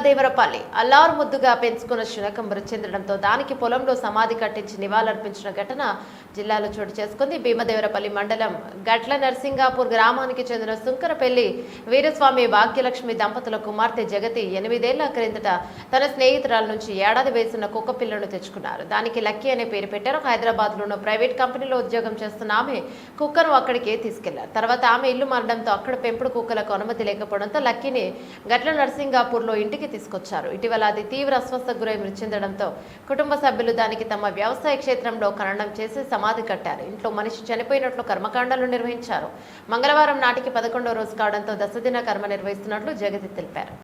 భీమదేవరపల్లి అల్లారు ముద్దుగా పెంచుకున్న శునకం మృతి చెందడంతో దానికి పొలంలో సమాధి కట్టించి నివాళులర్పించిన ఘటన జిల్లాలో చోటు చేసుకుంది. భీమదేవరపల్లి మండలం గట్ల నర్సింగాపూర్ గ్రామానికి చెందిన సుంకరపల్లి వీరస్వామి భాగ్యలక్ష్మి దంపతుల కుమార్తె జగతి ఎనిమిదేళ్ళ క్రిందట తన స్నేహితురాల నుంచి ఏడాది వేసిన కుక్క పిల్లను తెచ్చుకున్నారు. దానికి లక్కీ అనే పేరు పెట్టారు. హైదరాబాద్ ఉన్న ప్రైవేట్ కంపెనీలో ఉద్యోగం చేస్తున్న ఆమె కుక్కను అక్కడికే తీసుకెళ్ళారు. తర్వాత ఆమె ఇల్లు మారడంతో అక్కడ పెంపుడు కుక్కలకు అనుమతి లేకపోవడంతో లక్కీని గట్ల నర్సింగాపూర్లో ఇంటికి తీసుకొచ్చారు. ఇటీవల అది తీవ్ర అస్వస్థకు గురై మృతి చెందడంతో కుటుంబ సభ్యులు దానికి తమ వ్యవసాయ క్షేత్రంలో ఖననం చేసి సమాధి కట్టారు. ఇంట్లో మనిషి చనిపోయినట్లు కర్మకాండాలు నిర్వహించారు. మంగళవారం నాటికి పదకొండో రోజు కావడంతో దశదిన కర్మ నిర్వహిస్తున్నట్లు జగతి తెలిపారు.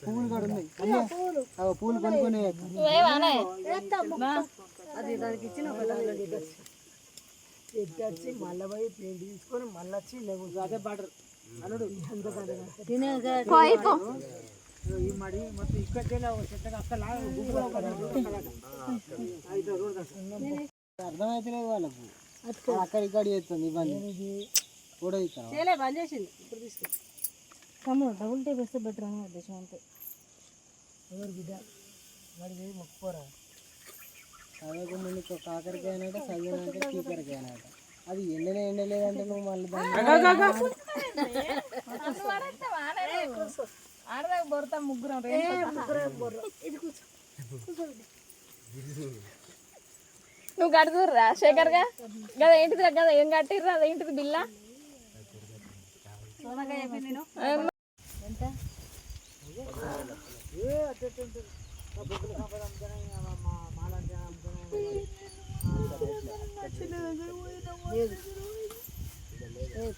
పూలు కూడా ఉన్నాయి పూలు కొనుక్కొని అది దానికి ఇచ్చిన వచ్చి దానిలో మళ్ళీ పోయి ప్లేట్ తీసుకొని మళ్ళీ వచ్చి లేవు అదే బార్డర్ అల్లుడు ఈ మడి మొత్తం ఇక్కడికి చెట్టగా అక్కడ అర్థమైతే లేదు వాళ్ళకు. అక్కడ ఇక్కడ చేస్తుంది ఇవన్నీ కూడా ఇస్తాను చేయలే బంద్ చేసింది ఇప్పుడు తీసుకో. తమ్ముడు డబుల్ టేప్ వేస్తే బెటర్ అని ఉద్దేశం అంతే. ఎవరు బిడ్డ? వాడి పోయి మొక్కుకోరా? చదవక ముందు ఒక కాకరకాయ చదివినాక అది ఎండనే ఎండలేదంటే నువ్వు మళ్ళీ దాన్ని ఆడదాకా బొరతా ముగ్గురం నువ్వు కడుతుర్రా? శేఖర్గా కదా ఏంటిది కదా ఏం కట్టిర్రా? అదేంటిది బిల్ల?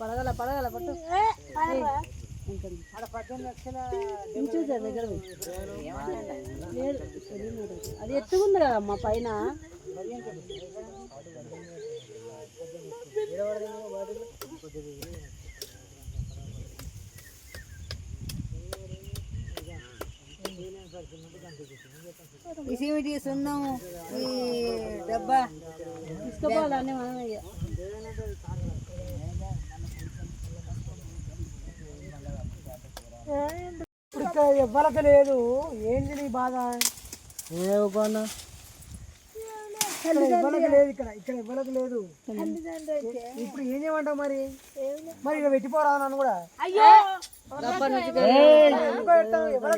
పడగల పడగల పట్టు చూసారు దగ్గర అది ఎత్తుకుంది కదమ్మా పైన. ఈ సిమిటి సున్నం ఈ డబ్బా. తీసుకోపోవాలని మనం. ఇప్పుడు ఇక్కడ ఎవ్వరికి లేదు. నీ బాధ? ఏ కొన్నా ఎవ్వరికి లేదు ఇక్కడ ఇక్కడ ఎవ్వరికి లేదు. ఇప్పుడు ఏం చేయమంటావు మరి? మరి ఇక్కడ పెట్టిపోరా నన్ను కూడా?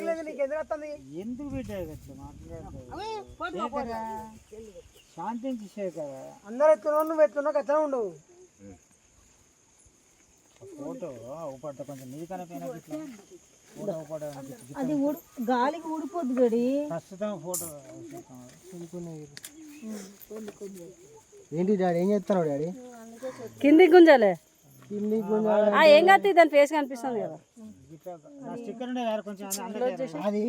లేదు నీకు ఎందుకు వస్తుంది? ఎందుకు కదా శాంతించి శేఖర్ అందరు ఎత్తున్నావు నువ్వు ఎత్తున్నావు ఉండవు. ఫోటో కొంచెం అది ఊడు గాలికి ఊడిపోద్ది గడి. ప్రస్తుతం ఫోటో ఏంటి డాడీ? ఏం చేస్తున్నావు డాడీ? కిందికి గుంజాలే. కింది గుంజాలి. ఆ ఏం కాదు దాని ఫేస్ కనిపిస్తుంది కదా. స్టిక్కర్ ఉండే కదా కొంచెం అందరికీ అది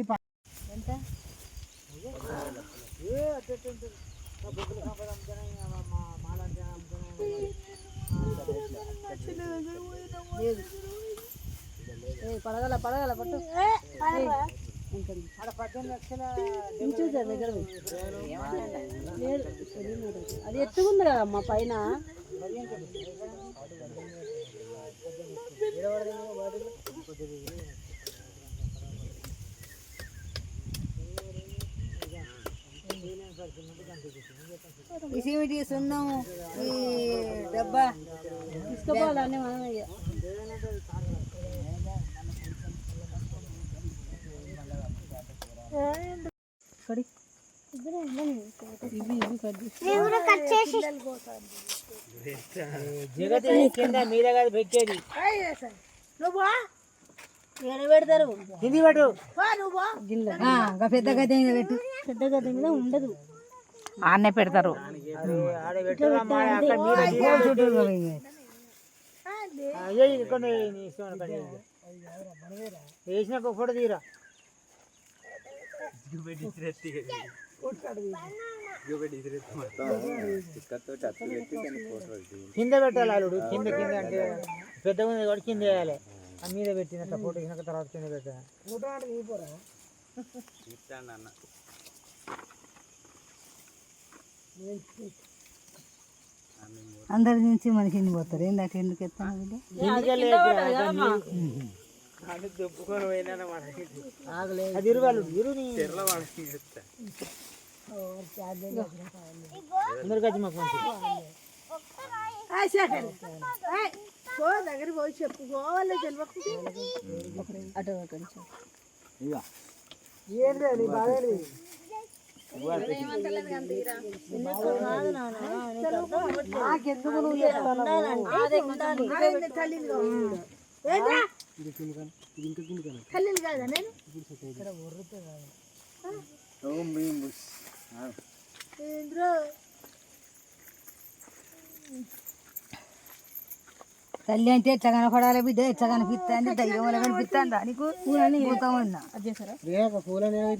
పడగల పడగల పట్టు. పోయి. లేదు తెలియదు. అది ఎత్తుకుంది కదమ్మా పైన. ఈ సిమిటి సున్నం ఈ డబ్బా. తీసుకోపోవాలని మనం ఇక. కడి. ఇవి ఇవి కట్ చేసి. జగతి కింద మీద కాదు పెట్టేది ఏడ పెడతారు. కింది పెట్టు పెద్ద గది పెట్టు పెద్ద గది మీద ఉండదు ఆడనే పెడతారు ఆడ ఫోటో తీరా మీద అయ్యో ఇక్కడ నీ ఇష్టం అక్కడ వేసినాక ఒక ఫోటో తీరా కింద పెట్టాలి అల్లుడు కింద కింద అంటే పెద్దగా ఉంది కాబట్టి కింద వేయాలి ఆ మీద పెట్టినట్టు ఫోటో తర్వాత కింద పెట్టాలి? అందరి నుంచి మనిషిని పోతారు ఏంటంటే ఎందుకు ఎత్తాను అది దొప్పుకొని పోయినా అది ఇరువాళ్ళు ఇరుని అందరికి వచ్చి మాకు మంచిది దగ్గరికి పోయి చెప్పుకోవాలి తెలియకపోతే ఏంటి నీ బాధ కాదా నేను? ఏంద్రో? తల్లి అంటే ఎట్లా కనపడాలి బిడ్డ ఎట్లా కనిపిస్తా అంటే దయ్యం వల్ల కనిపిస్తా నీకు? భూతం ఉన్నా రేఖ పూలని